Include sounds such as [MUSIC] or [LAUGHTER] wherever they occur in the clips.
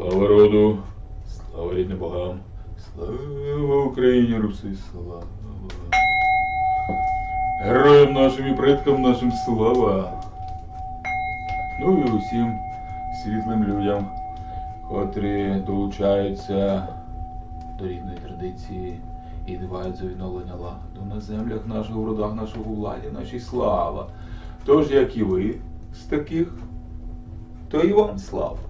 Слава роду, слава рідним богам, слава Україні, Руси, слава. Героям нашим і предкам нашим слава. Ну і усім світлим людям, котрі долучаються до рідної традиції і дбають за відновлення ладу на землях наших, в родах наших у владі, нашій слава. Тож, як і ви з таких, то і вам слава.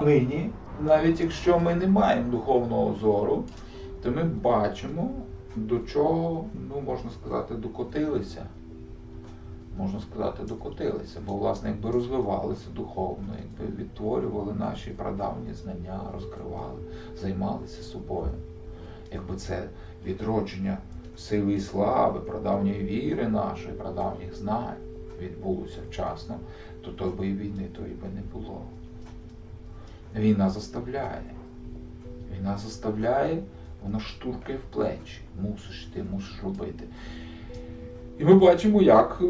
Нині, навіть якщо ми не маємо духовного зору, то ми бачимо, до чого, ну, можна сказати, докотилися. Можна сказати, докотилися, бо, власне, якби розвивалися духовно, якби відтворювали наші прадавні знання, розкривали, займалися собою. Якби це відродження сили і слави, прадавньої віри нашої, прадавніх знань відбулося вчасно, то той би і війни тої би не було. Війна заставляє. Війна заставляє, вона штуркає в плечі. Мусиш ти, мусиш робити. І ми бачимо, як,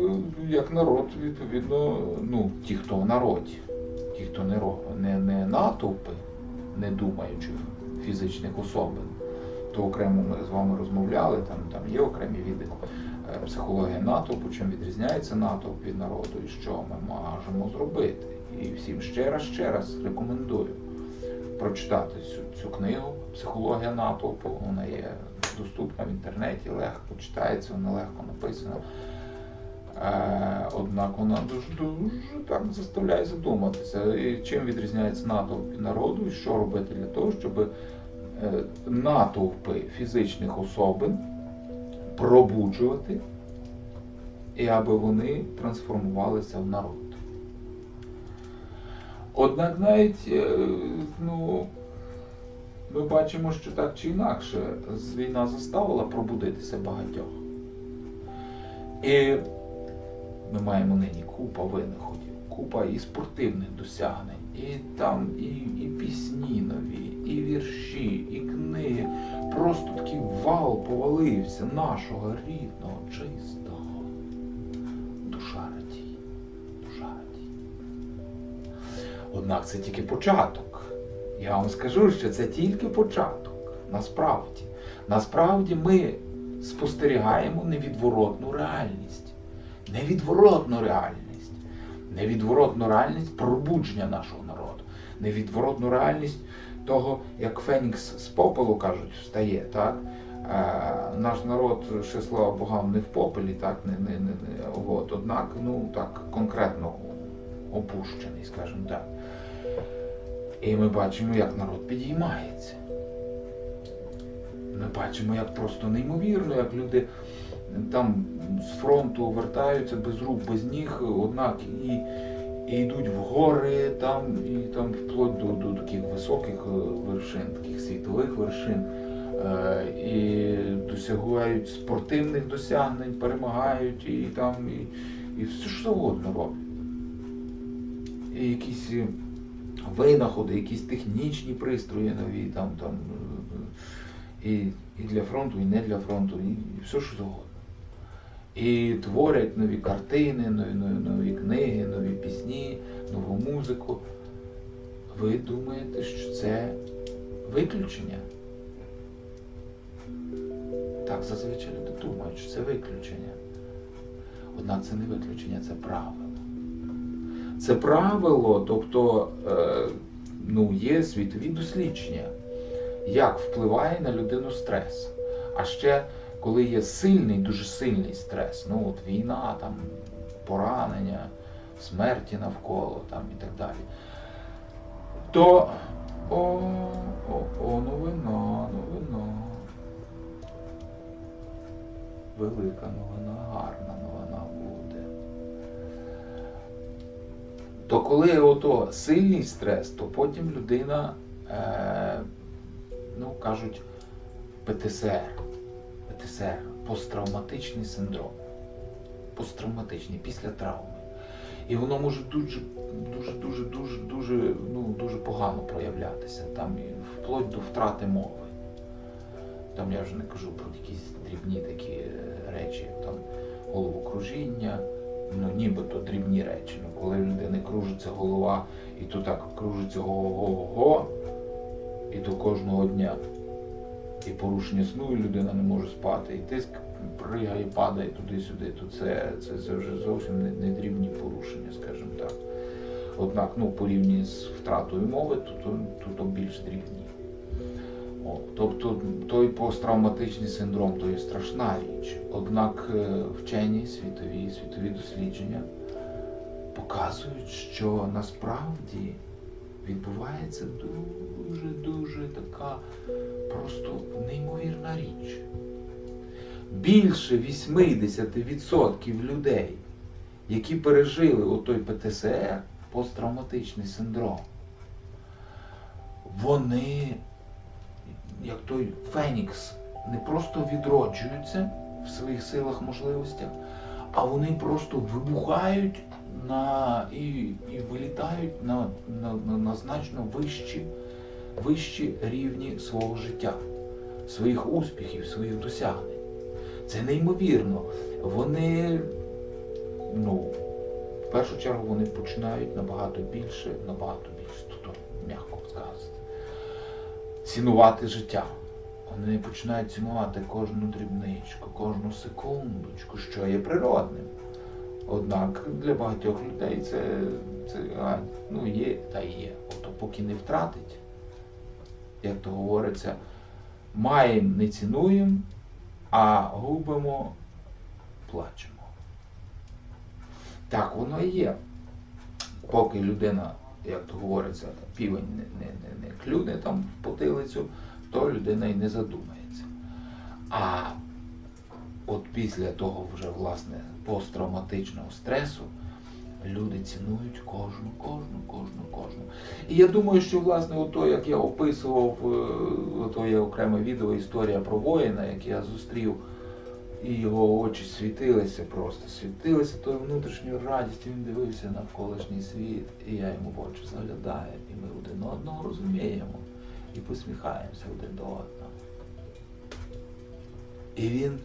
як народ, відповідно, ну, ті, хто в народі, ті, хто не, не, не натовпи, не думаючих фізичних особин, то окремо ми з вами розмовляли, там, там є окремі відео. Е, Психологія натовпу, чим відрізняється натовп від народу і що ми можемо зробити. І всім ще раз, ще раз рекомендую прочитати цю, цю книгу Психологія натовпу. Вона є доступна в інтернеті, легко читається, вона легко написана. Е, однак вона дуже дуже так заставляє задуматися, і чим відрізняється натовп від народу, і що робити для того, щоб е, натовпи фізичних особин пробуджувати, і аби вони трансформувалися в народ. Однак навіть е, ну, ми бачимо, що так чи інакше війна заставила пробудитися багатьох. І ми маємо нині купа винаходів, купа і спортивних досягнень, і там і, і пісні нові, і вірші, і книги. Просто такий вал повалився нашого рідного, чистого. Однак це тільки початок. Я вам скажу, що це тільки початок. Насправді. Насправді ми спостерігаємо невідворотну реальність. Невідворотну реальність. Невідворотну реальність пробудження нашого народу. Невідворотну реальність того, як Фенікс з попелу кажуть, встає. так? Е, наш народ, ще слава богам, не в попелі, так, не, не, не, не, от, однак, ну так конкретно опущений, скажімо так. І ми бачимо, як народ підіймається. Ми бачимо, як просто неймовірно, як люди там з фронту вертаються без рук, без ніг, однак і, і йдуть в гори, там, і там вплоть до, до таких високих е, вершин, таких світових вершин. Е, І досягають спортивних досягнень, перемагають і там, і, і все що завгодно роблять. І якісь винаходи, якісь технічні пристрої нові, там, там, е, і, і для фронту, і не для фронту, і, і все що завгодно. І творять нові картини, нові, нові, нові книги, нові пісні, нову музику. Ви думаєте, що це виключення? Так, зазвичай люди думають, що це виключення. Однак це не виключення, це правило. Це правило, тобто е, ну, є світові дослідження, як впливає на людину стрес. А ще коли є сильний, дуже сильний стрес, ну от війна, там, поранення, смерті навколо там, і так далі, то о, о, о, новина, новина. Велика новина, гарна То коли ото сильний стрес, то потім людина, е, ну кажуть, ПТСР, ПТСР, посттравматичний синдром. Посттравматичний, після травми. І воно може дуже, дуже, дуже, дуже, дуже, ну, дуже погано проявлятися. Там вплоть до втрати мови. Там я вже не кажу про якісь дрібні такі е, речі, там головокружіння, ну, нібито дрібні речі. Ну, коли в людини кружиться голова, і то так кружиться го-го-го, і то кожного дня. І порушення сну, і людина не може спати, і тиск пригає, падає туди-сюди, то це, це, це вже зовсім не, не дрібні порушення, скажімо так. Однак, ну, порівняно з втратою мови, то, то, то, то більш дрібні. Тобто той посттравматичний синдром то є страшна річ. Однак е, вчені світові, світові дослідження показують, що насправді відбувається дуже-дуже така просто неймовірна річ. Більше 80% людей, які пережили отой ПТСР, посттравматичний синдром, вони, як той Фенікс, не просто відроджуються в своїх силах, можливостях, а вони просто вибухають на, і, і вилітають на, на, на, на значно вищі, вищі рівні свого життя, своїх успіхів, своїх досягнень. Це неймовірно. Вони, ну, в першу чергу вони починають набагато більше, набагато більше, тут м'яко цінувати життя. Вони починають цінувати кожну дрібничку, кожну секундочку, що є природним. Однак для багатьох людей це, це ну, є та є. Ото поки не втратить, як то говориться, маємо, не цінуємо, а губимо, плачемо. Так воно і є. Поки людина, як то говориться, півень не, не, не, не клюне там в потилицю, то людина і не задумається. А от після того вже власне посттравматичного стресу люди цінують кожну, кожну, кожну, кожну. І я думаю, що власне ото, як я описував, е, ото є окреме відео історія про воїна, як я зустрів, і його очі світилися просто, світилися тою внутрішньою радістю, він дивився на навколишній світ, і я йому в очі заглядаю, і ми один одного розуміємо і посміхаємося один до одного. І він,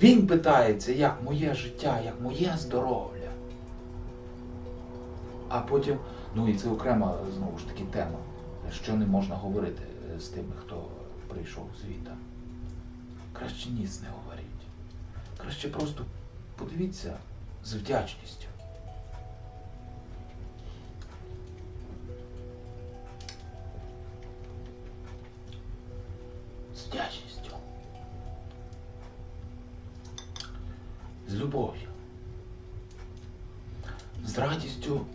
він питається, як моє життя, як моє здоров'я. А потім, ну і це окрема знову ж таки тема, що не можна говорити з тими, хто прийшов звідти. Краще ніц не говоріть. Краще просто подивіться з вдячністю. З вдячністю. З любов'ю. З радістю,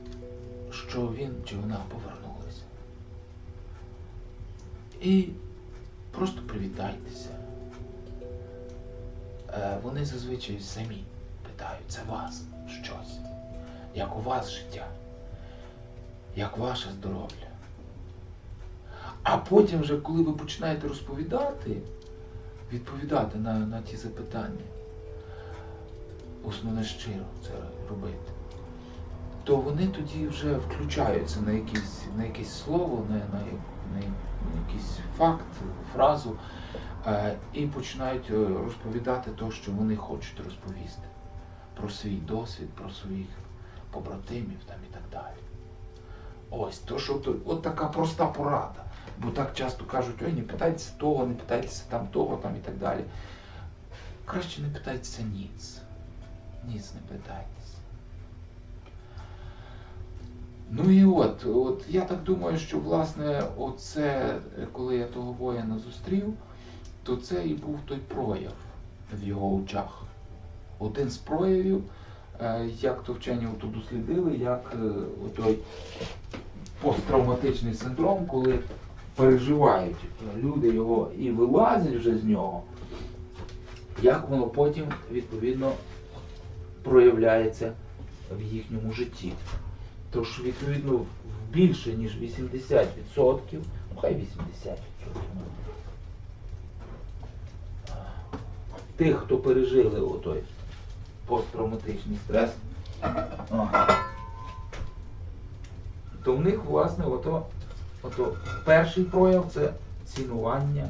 що він чи вона повернулися. І просто привітайтеся. Е, Вони зазвичай самі питаються вас щось. Як у вас життя, як ваше здоров'я. А потім вже, коли ви починаєте розповідати, відповідати на, на ті запитання, основне щиро це робити, то вони тоді вже включаються на якесь, на якесь слово, на, на, на, якийсь факт, фразу і починають е, розповідати те, що вони хочуть розповісти про свій досвід, про своїх побратимів там і так далі. Ось, то, що от така проста порада. Бо так часто кажуть, ой, не питайтеся того, не питайтеся там того, там і так далі. Краще не питайтеся ніц. Ніц не питайтеся. Ну і от, от я так думаю, що власне оце, коли я того воїна зустрів, то це і був той прояв в його очах. Один з проявів, е, як то вчені ото дослідили, як е, той посттравматичний синдром, коли переживають люди його і вилазять вже з нього, як воно потім відповідно проявляється в їхньому житті. Тож, відповідно, більше ніж 80%, ну хай 80%. Тих, хто пережили отой посттравматичний стрес, то в них, власне, ото, ото перший прояв це цінування,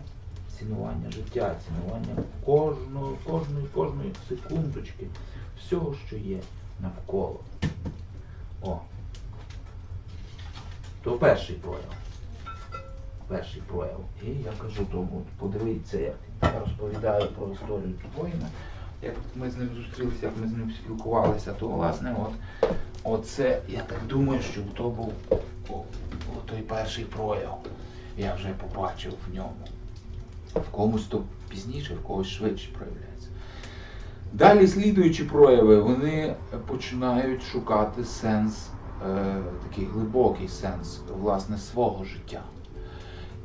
цінування життя, цінування кожної, кожної, кожної секундочки, всього, що є. навколо. О. То перший прояв. Перший прояв. І я кажу тому, подивіться, як я розповідаю про історію воїна. Як ми з ним зустрілися, як ми з ним спілкувалися, то власне от оце, я так думаю, що то був о, о, той перший прояв. Я вже побачив в ньому. В комусь то пізніше, в когось швидше проявляється. Далі слідуючі прояви, вони починають шукати сенс, е, такий глибокий сенс власне свого життя.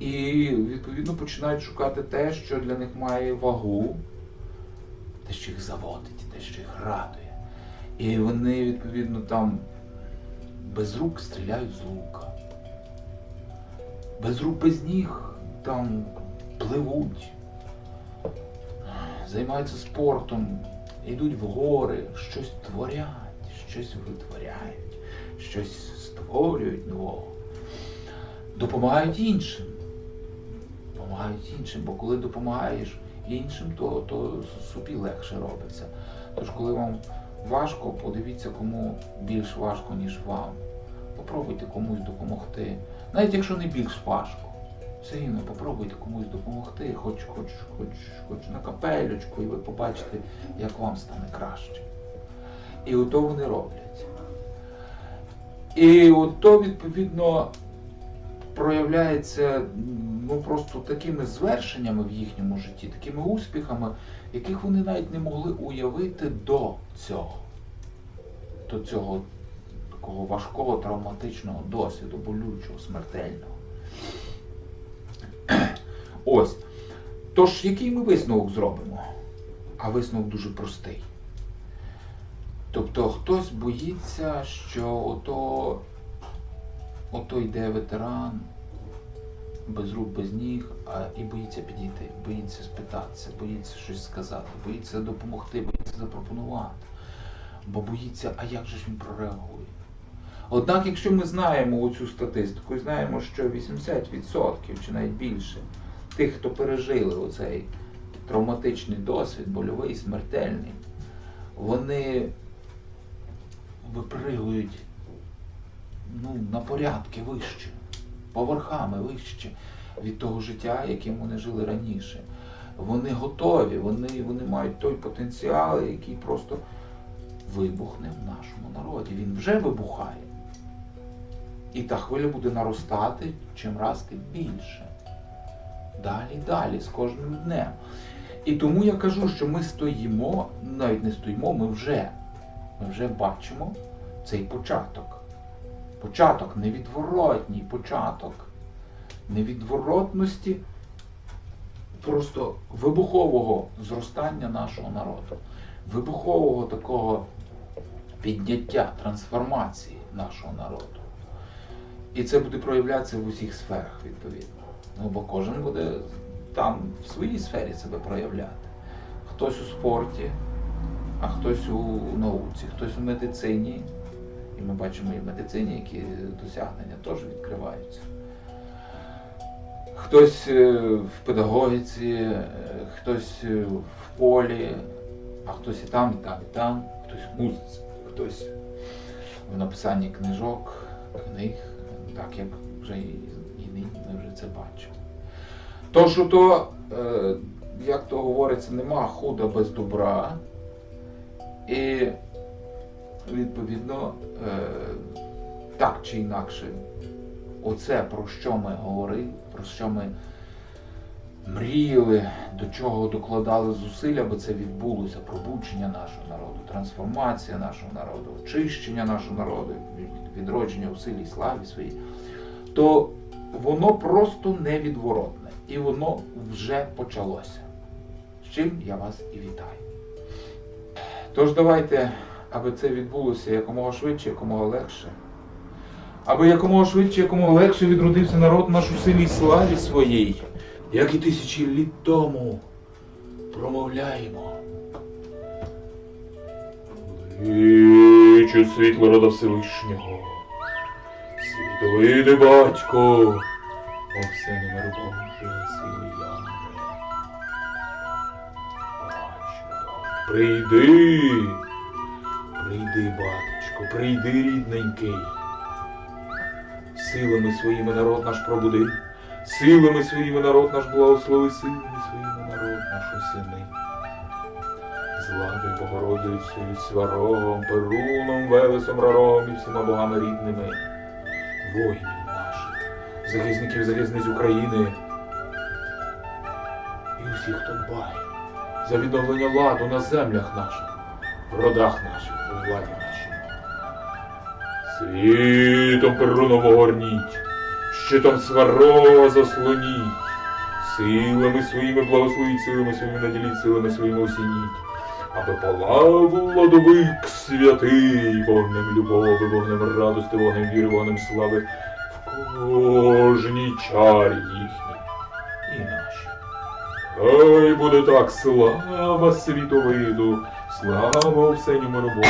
І відповідно починають шукати те, що для них має вагу, те, що їх заводить, те, що їх радує. І вони, відповідно, там без рук стріляють з лука. Без рук, без ніг там пливуть, займаються спортом, йдуть в гори, щось творять, щось витворяють, щось створюють нового. Допомагають іншим. Допомагають іншим, бо коли допомагаєш іншим, то, то собі легше робиться. Тож, коли вам важко, подивіться, кому більш важко, ніж вам. Попробуйте комусь допомогти. Навіть якщо не більш важко. Все рівно попробуйте комусь допомогти, хоч, хоч, хоч, хоч на капелючку, і ви побачите, як вам стане краще. І ото вони роблять. І ото, відповідно, проявляється ну, просто такими звершеннями в їхньому житті, такими успіхами, яких вони навіть не могли уявити до цього, до цього такого важкого травматичного досвіду, болючого, смертельного. [CLEARS THROAT] Ось. Тож, який ми висновок зробимо? А висновок дуже простий. Тобто хтось боїться, що ото, ото йде ветеран без рук, без ніг, а і боїться підійти, боїться спитатися, боїться щось сказати, боїться допомогти, боїться запропонувати. Бо боїться, а як же ж він прореагує? Однак, якщо ми знаємо оцю статистику і знаємо, що 80% чи навіть більше тих, хто пережили оцей травматичний досвід, больовий, смертельний, вони випригують ну, на порядки вище, поверхами вище від того життя, яким вони жили раніше. Вони готові, вони, вони мають той потенціал, який просто вибухне в нашому народі. Він вже вибухає. І та хвиля буде наростати чим раз тим більше. Далі, далі, з кожним днем. І тому я кажу, що ми стоїмо, навіть не стоїмо, ми вже, ми вже бачимо цей початок. Початок, невідворотній початок невідворотності просто вибухового зростання нашого народу, вибухового такого підняття, трансформації нашого народу. І це буде проявлятися в усіх сферах, відповідно. Ну, бо кожен буде там в своїй сфері себе проявляти. Хтось у спорті, а хтось у науці, хтось у медицині. І ми бачимо і в медицині, які досягнення теж відкриваються. Хтось е, в педагогіці, е, хтось е, в полі, а хтось і там, і там, і там, хтось в музиці, хтось в написанні книжок, книг, так як вже і, нині ми вже це бачимо. Тож то, як то говориться, нема худа без добра. І відповідно, е, так чи інакше, оце про що ми говорили, про що ми мріяли, до чого докладали зусилля, аби це відбулося, пробудження нашого народу, трансформація нашого народу, очищення нашого народу, відродження у силі і славі своїй, то воно просто невідворотне. І воно вже почалося. З чим я вас і вітаю. Тож давайте, аби це відбулося якомога швидше, якомога легше. Аби якомога швидше, якомога легше відродився народ наш у силі славі своїй, як і тисячі літ тому промовляємо. Вічу світло рода Всевишнього, світовиди батько, о все номер Боже, сили ями. Прийди, Прийди, батечко, прийди, рідненький. Силами своїми народ наш пробуди, силами своїми народ наш благослови, силами своїми народ наш осіни. З Ладою, Богородицею, Сварогом, Перуном, Велесом, Раром і всіма богами рідними, воїнів наших, захисників захисниць України. І усіх, хто дбає за відновлення ладу на землях наших, в родах наших, у владі. Світом Перуном огорніть, щитом сварога заслоніть, силами своїми благословіть, силами своїми наділіть, силами своїми осініть, аби палав ладовик святий, вогнем любові, вогнем радости, вогнем віри, вогнем слави в кожній чарі їхній і нашій. Хай буде так слава світовиду, слава всеньому роботу.